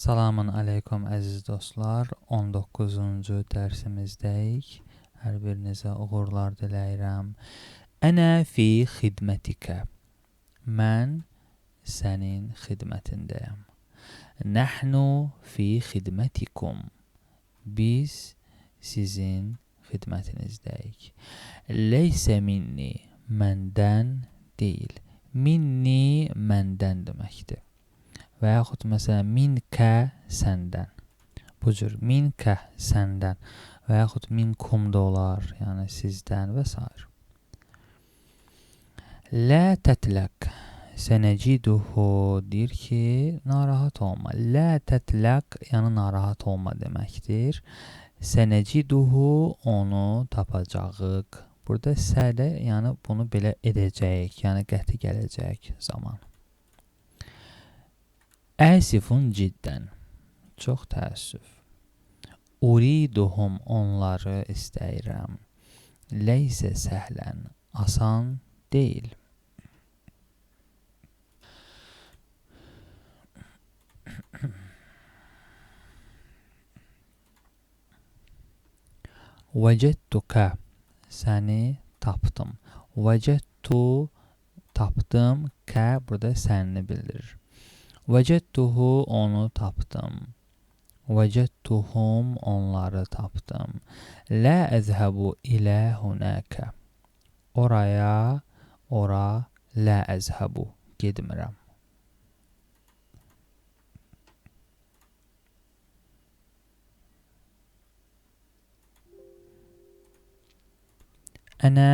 Salamın aleykum əziz dostlar. 19-cu dərsimizdəyik. Hər birinizə uğurlar diləyirəm. Ənə fi xidmətikə. Mən sənin xidmətindəyəm. Nəhnu fi xidmətikum. Biz sizin xidmətinizdəyik. Leysə minni. Məndən deyil. Minni məndən deməkdir. Və yaxud məsələn minkə səndən. Bu cür minkə səndən və yaxud minkum da olar, yəni sizdən və s. Lə tətləq sənəciduhu deyir ki, narahat olma. Lə tətləq yəni narahat olma deməkdir. Sənəciduhu onu tapacağıq. Burada sədə yəni bunu belə edəcəyik, yəni qəti gələcək zaman. Əsifun ciddən. Çox təəssüf. Uriduhum onları istəyirəm. Leysə səhlən. Asan deyil. Vəcədtukə səni tapdım. Vəcədtu tapdım. Kə burada səni bildirir. Vəcədtuhu onu tapdım. Vəcədtuhum onları tapdım. Lə əzhəbu ilə hunəkə. Oraya, ora, lə əzhəbu. Gedmirəm. Ənə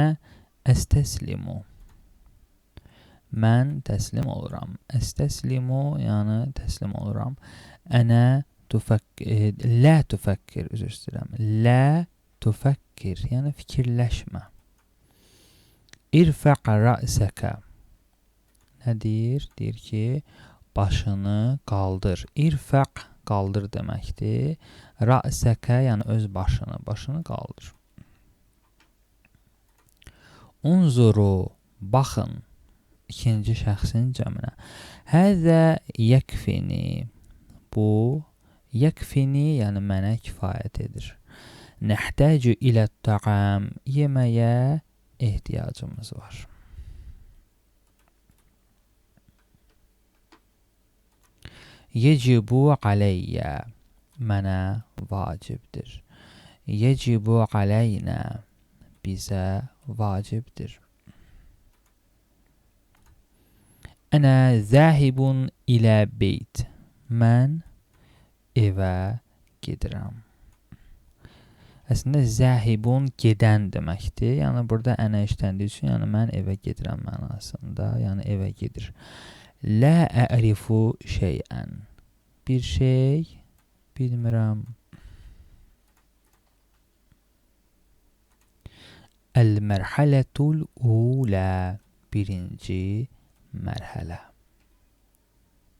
əstəslimu. Mən təslim oluram. Əstəslimu, yəni təslim oluram. Ənə tufəkkir, lə tufəkkir, üzr istəyirəm. Lə tufəkkir, yəni fikirləşmə. İrfəq rəsəkə. Nə deyir? Deyir ki, başını qaldır. İrfəq qaldır deməkdir. Rəsəkə, yəni öz başını, başını qaldır. Unzuru, baxın ikinci şəxsin cəminə. Həzə yəkfini. Bu yəkfini, yəni mənə kifayət edir. Nəhtəcu ilə təam. Yeməyə ehtiyacımız var. Yecibu aleyyə. Mənə vacibdir. Yecibu aleynə. Bizə vacibdir. Ənə zəhibun ilə beyt. Mən evə gedirəm. Əslində zəhibun gedən deməkdir. Yəni burada ənə işləndiyi üçün, yəni mən evə gedirəm mənasında, yəni evə gedir. Lə ərifu şeyən. Bir şey bilmirəm. Əl-mərhələtul ulə birinci مرحله